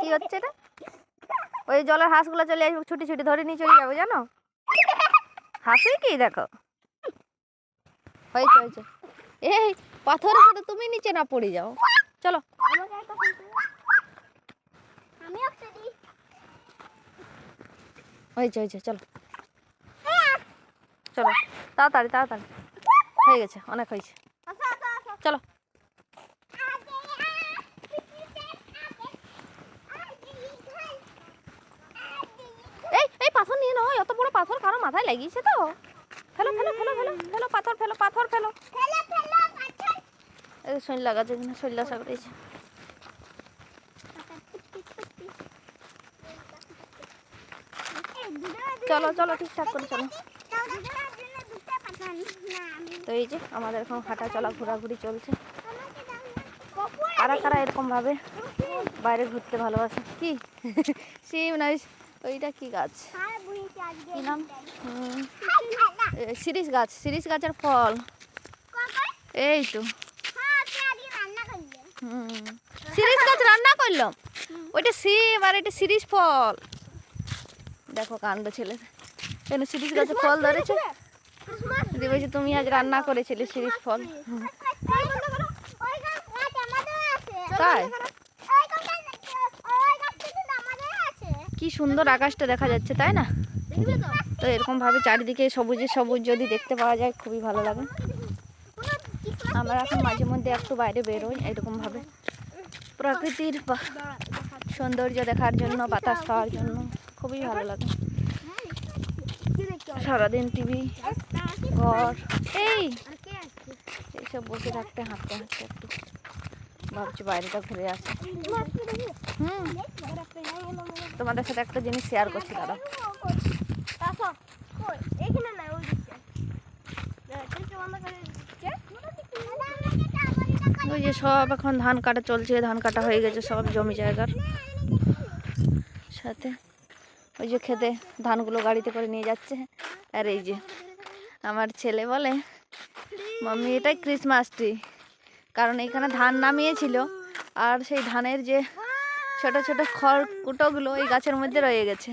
কি হচ্ছে এটা? ওই জলের হাঁসগুলো চলে আসবে, ছুটি ছুটি ধরে নিয়ে চলে যাব, জানো? হাসি কি, দেখো? হয়েছে হয়েছে। এই, পাথরের সাথে তুমি নিচে না পড়ে যাও। চলো। হয়েছে হয়েছে, চলো। চলো। তাড়াতাড়ি তাড়াতাড়ি। হয়ে গেছে, অনেক হয়েছে। চলো এই এই পাথর নিয়ে নাও অত বড় পাথর কারও মাথায় লাগিয়েছে তো। ফেলো ফেলো ফেলো ফেলো ফেলো পাথর ফেলো পাথর ফেলো। ফেলো ফেলো পাথর। এই শৈল লাগাচ্ছে কিনা শৈল সাগরেছে চলো চলো ঠিকঠাক করে চলো। তো এই যে আমাদের এখন হাঁটা চলা ঘোরাঘুরি চলছে। কারা কারা এরকম ভাবে বাইরে ঘুরতে ভালোবাসে? কি? শিম না ওইটা কি গাছ? কি নাম? শিরিষ গাছ শিরিষ গাছের ফল। এই তো। হুম। শিরিষ গাছ রান্না করলাম? ওইটা সিম আর এটা শিরিষ ফল। দেখো কাণ্ড ছেলে। কেন শিরিষ গাছে ফল ধরেছে? দিয়ে বলছে তুমি আজ রান্না করেছিলে শিরিষ ফল। তাই? কি সুন্দর আকাশটা দেখা যাচ্ছে, তাই না? তো এরকম ভাবে চারিদিকে সবুজে সবুজ যদি দেখতে পাওয়া যায়, খুবই ভালো লাগে। আমরা এখন মাঝে মধ্যে একটু বাইরে বেরোই, এরকম ভাবে। প্রকৃতির সৌন্দর্য দেখার জন্য, বাতাস খাওয়ার জন্য খুবই ভালো লাগে। সারাদিন টিভি, ঘর, এই, এইসব বসে থাকতে, হাঁটতে হাঁটতে একটু। ভাবছি বাইরেটা ঘুরে আসি। হুম। তোমাদের সাথে একটা জিনিস শেয়ার করছি দাদা ওই যে সব এখন ধান কাটা চলছে, ধান কাটা হয়ে গেছে, সব জমি জায়গার। সাথে ওই যে খেতে ধানগুলো গাড়িতে করে নিয়ে যাচ্ছে। আর এই যে আমার ছেলে বলে, মাম্মি, এটাই ক্রিসমাস ট্রি কারণ এখানে ধান নামিয়েছিল। আর সেই ধানের যে ছোট ছোট খড় কুটোগুলো এই গাছের মধ্যে রয়ে গেছে।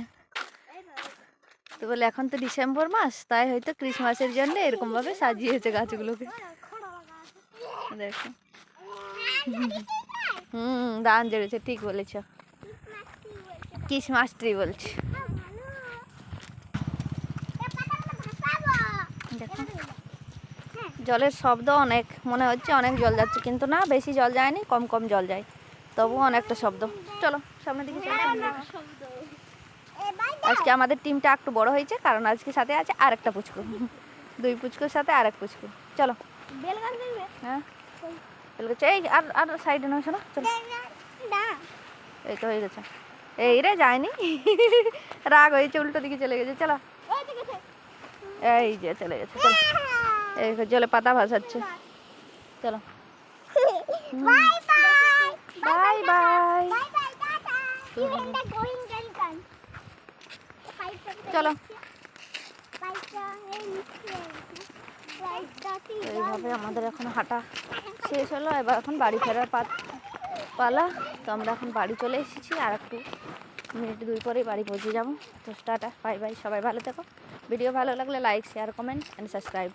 তো বলে, এখন তো ডিসেম্বর মাস, তাই হয়তো ক্রিসমাসের জন্য এরকমভাবে সাজিয়েছে গাছগুলোকে। দেখো। হুম, ধান জড়েছে ঠিক বলেছ। ক্রিসমাস ট্রি বলছি দেখো জলের শব্দ অনেক মনে হচ্ছে অনেক জল যাচ্ছে কিন্তু না বেশি জল যায়নি কম কম জল যায়। তবুও অনেকটা শব্দ। চলো সামনের দিকে চলো আজকে আমাদের টিমটা একটু বড় হয়েছে কারণ আজকে সাথে আছে আর একটা পুচকু। দুই পুচকুর সাথে আরেক পুচকু। চলো। হ্যাঁ। এই আর আর সাইডে নয় শোনো চলো। এই তো হয়ে গেছে। এই রে যায়নি। রাগ হয়েছে উল্টো দিকে চলে গেছে চলো। এই যে চলে গেছে চলো। এই জলে পাতা ভাসাচ্ছে। চলো। বাই বাই বাই বাই চলো। এইভাবে আমাদের এখন হাঁটা শেষ হলো। এবার এখন বাড়ি ফেরার পা পালা। তো আমরা এখন বাড়ি চলে এসেছি আর একটু মিনিট দুই পরেই বাড়ি পৌঁছে যাব। তো টাটা বাই বাই। সবাই ভালো থেকো। ভিডিও ভালো লাগলে like share comment and subscribe